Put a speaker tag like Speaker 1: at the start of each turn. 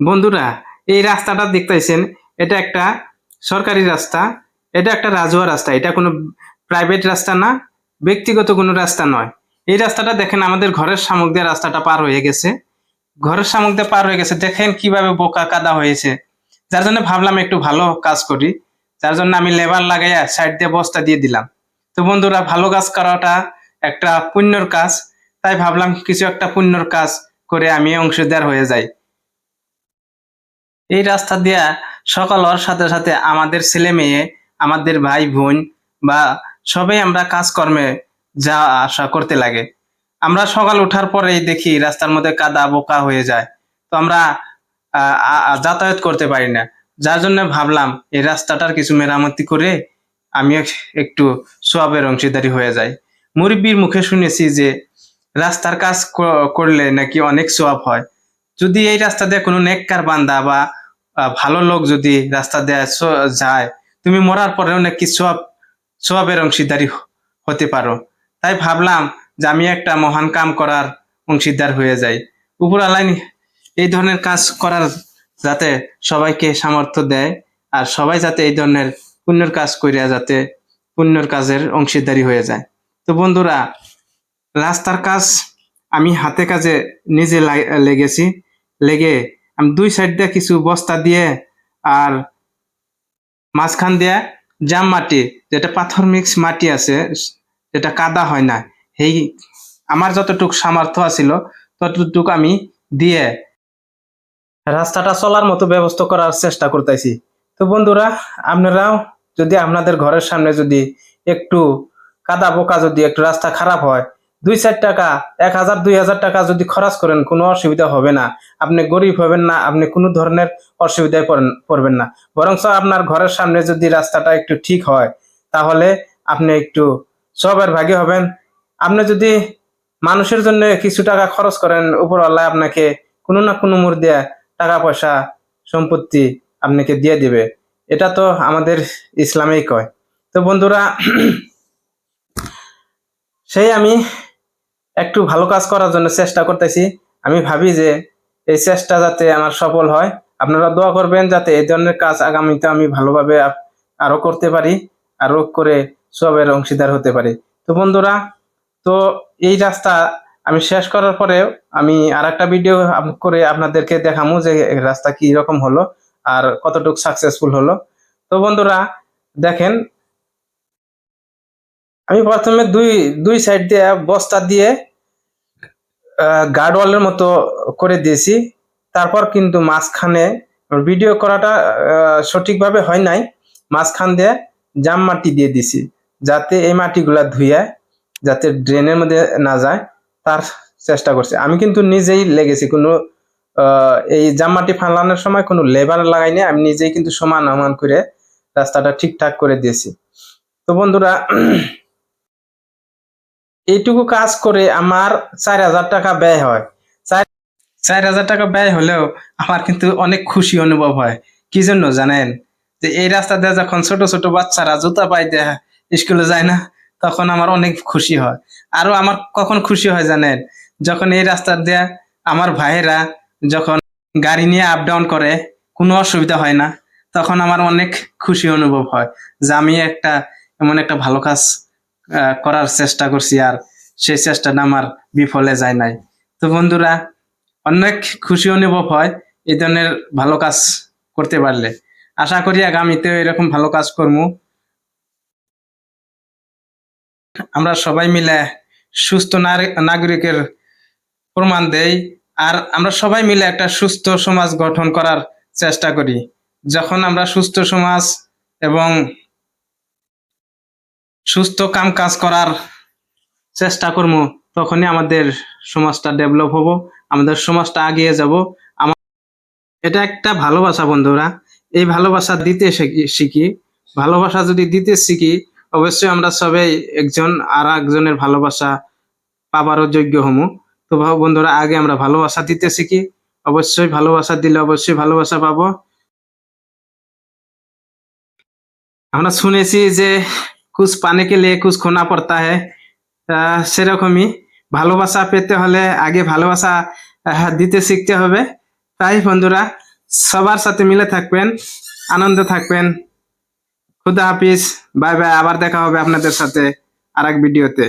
Speaker 1: বন্ধুরা, এই রাস্তাটা দেখতেছেন, এটা একটা সরকারি রাস্তা, এটা একটা রাজুয়া রাস্তা, এটা কোনো প্রাইভেট রাস্তা না, ব্যক্তিগত কোনো রাস্তা নয়। এই রাস্তাটা দেখেন, আমাদের ঘরের সামক দিয়ে রাস্তাটা পার হয়ে গেছে। ঘরের সামক দিয়ে পার হয়ে গেছে, দেখেন কীভাবে বোকা কাদা হয়েছে। যার জন্য ভাবলাম একটু ভালো কাজ করি, যার জন্য আমি লেবার লাগাইয়া সাইড দিয়ে বস্তা দিয়ে দিলাম। তো বন্ধুরা, ভালো কাজ করাটা একটা পুণ্যর কাজ, তাই ভাবলাম কিছু একটা পুণ্যর কাজ করে আমি অংশীদার হয়ে যাই। এই রাস্তা দিয়া সকাল হওয়ার সাথে সাথে আমাদের ছেলে মেয়ে, আমাদের ভাই বোন বা সবাই আমরা কাজকর্মে যা আশা করতে লাগে। আমরা সকাল ওঠার পরেই দেখি রাস্তার মধ্যে কাদা বোকা হয়ে যায়। তো আমরা যাতায়াত করতে পারি না। যার জন্য ভাবলাম, এই রাস্তাটার কিছু মেরামতি করে আমি একটু সোয়াবের অংশীদারি হয়ে যাই। মুরব্বীর মুখে শুনেছি যে, রাস্তার কাজ করলে নাকি অনেক সোয়াব হয়। যদি এই রাস্তা দিয়ে কোনো নেককার বান্দা বা ভালো লোক যদি রাস্তা দিয়ে যায়, তুমি মরার পরেও নাকি সব সোয়াবের অংশীদারি হতে পারো। তাই ভাবলাম যে আমি একটা মহান কাম করার অংশীদার হয়ে যাই। উপর আলাইন এই ধরনের কাজ করার যাতে সবাইকে সামর্থ্য দেয়, আর সবাই যাতে এই ধরনের পুণ্যর কাজ করিয়া যাতে পুণ্যর কাজের অংশীদারি হয়ে যায়। তো বন্ধুরা, রাস্তার কাজ আমি হাতে কাজে নিজে লেগেছি। লেগে আমি দুই সাইড দিয়ে কিছু বস্তা দিয়ে আর মাঝখান দিয়ে জাম মাটি, যেটা পাথর মিক্স মাটি আছে, যেটা কাদা হয় না, সেই আমার যতটুক সামর্থ্য আছিল, ততটুক আমি দিয়ে রাস্তাটা চলার মতো ব্যবস্থা করার চেষ্টা করতেছি। তো বন্ধুরা আপনারাও যদি আপনাদের ঘরের সামনে যদি একটু কাদা বোকা যদি একটু রাস্তা খারাপ হয় দুই চার টাকা, এক হাজার, দুই হাজার টাকা যদি খরচ করেন, কোনো অসুবিধা হবে না। আপনি গরিব হবেন না, আপনি কোনো ধরনের অসুবিধায় পড়বেন না। বরঞ্চ আপনার ঘরের সামনে যদি রাস্তাটা একটু ঠিক হয়, তাহলে আপনি একটু সবের ভাগে হবেন। আপনি যদি মানুষের জন্য কিছু টাকা খরচ করেন উপরওয়ালা আপনাকে কোনো না কোনো মুর দিয়ে টাকা পয়সা, সম্পত্তি আপনাকে দিয়ে দিবে। এটা তো আমাদের ইসলামেই কয়। তো বন্ধুরা, সেই আমি একটু ভালো কাজ করার জন্য চেষ্টা করতেছি। আমি ভাবি যে এই চেষ্টা যাতে আমার সফল হয়। আপনারা দোয়া করবেন যাতে এই ধরনের কাজ আগামীতে আমি ভালোভাবে আরও করতে পারি আরও করে সবের অংশীদার হতে পারি। তো বন্ধুরা, তো এই রাস্তা আমি শেষ করার পরে আমি আর একটা ভিডিও করে আপনাদেরকে দেখামু যে রাস্তা কি রকম হলো আর কতটুকু সাকসেসফুল হলো। তো বন্ধুরা, দেখেন, আমি প্রথমে দুই দুই সাইড দিয়ে বস্তা দিয়ে গার্ড ওয়ালের মতো করে দিয়েছি। তারপর কিন্তু মাঝখানে ভিডিও করাটা সঠিকভাবে হয় নাই। মাঝখান দিয়ে জাম মাটি দিয়ে দিছি যাতে এই মাটিগুলা ধুয়ে, যাতে ড্রেনের মধ্যে না যায়। তার চেষ্টা করছি। আমি কিন্তু নিজেই লেগেছি, কোনো এই জাম মাটি ফালানোর সময় কোনো লেবার লাগাইনি আমি নিজেই কিন্তু সমান সমান করে রাস্তাটা ঠিকঠাক করে দিয়েছি। তো বন্ধুরা এইটুকু কাজ করে আমার চার হাজার টাকা ব্যয় হয়। চার হাজার টাকা ব্যয় হলেও আমার কিন্তু অনেক খুশি অনুভব হয়। কি জন্য জানেন? যে এই রাস্তা দিয়ে যখন ছোট ছোট বাচ্চারা জুতা পাই দেয় স্কুলে যায় না, তখন আমার অনেক খুশি হয়। আরও আমার কখন খুশি হয় জানেন? যখন এই রাস্তা দিয়ে আমার ভাইয়েরা যখন গাড়ি নিয়ে আপ ডাউন করে, কোনো অসুবিধা হয় না, তখন আমার অনেক খুশি অনুভব হয় যে আমি একটা এমন একটা ভালো কাজ করার চেষ্টা করছি আর সেই চেষ্টাটা আমার বিফলে যায় নাই। তো বন্ধুরা, অনেক খুশি অনুভব হয় এই ধরনের ভালো কাজ করতে পারলে। আশা করি আগামীতেও এরকম ভালো কাজ করব আমরা সবাই মিলে সুস্থ নাগরিকের প্রমাণ দেই আর আমরা সবাই মিলে একটা সুস্থ সমাজ গঠন করার চেষ্টা করি। যখন আমরা সুস্থ সমাজ এবং সুস্থ কাম কাজ করার চেষ্টা করব তখনই আমাদের সমাজটা ডেভেলপ হব, আমাদের সমাজটা এগিয়ে যাব। আমার এটা একটা ভালোবাসা বন্ধুরা। এই ভালোবাসা দিতে শিখি- ভালোবাসা যদি দিতে শিখি, অবশ্যই আমরা সবাই একজন আর একজনের ভালোবাসা পাবারও যোগ্য হমু। তো বন্ধুরা, আগে আমরা ভালোবাসা দিতে শিখি। অবশ্যই ভালোবাসা দিলে অবশ্যই ভালোবাসা পাবো। আমরা শুনেছি যে কুছ পানে কে লিয়ে কুছ খোনা পড়তা হ্যায় সেরকমই ভালোবাসা পেতে হলে আগে ভালোবাসা দিতে শিখতে হবে তাই বন্ধুরা সবার সাথে মিলে থাকবেন আনন্দে থাকবেন খুদা হাফিজ বাই বাই আবার দেখা হবে আপনাদের সাথে আর এক ভিডিওতে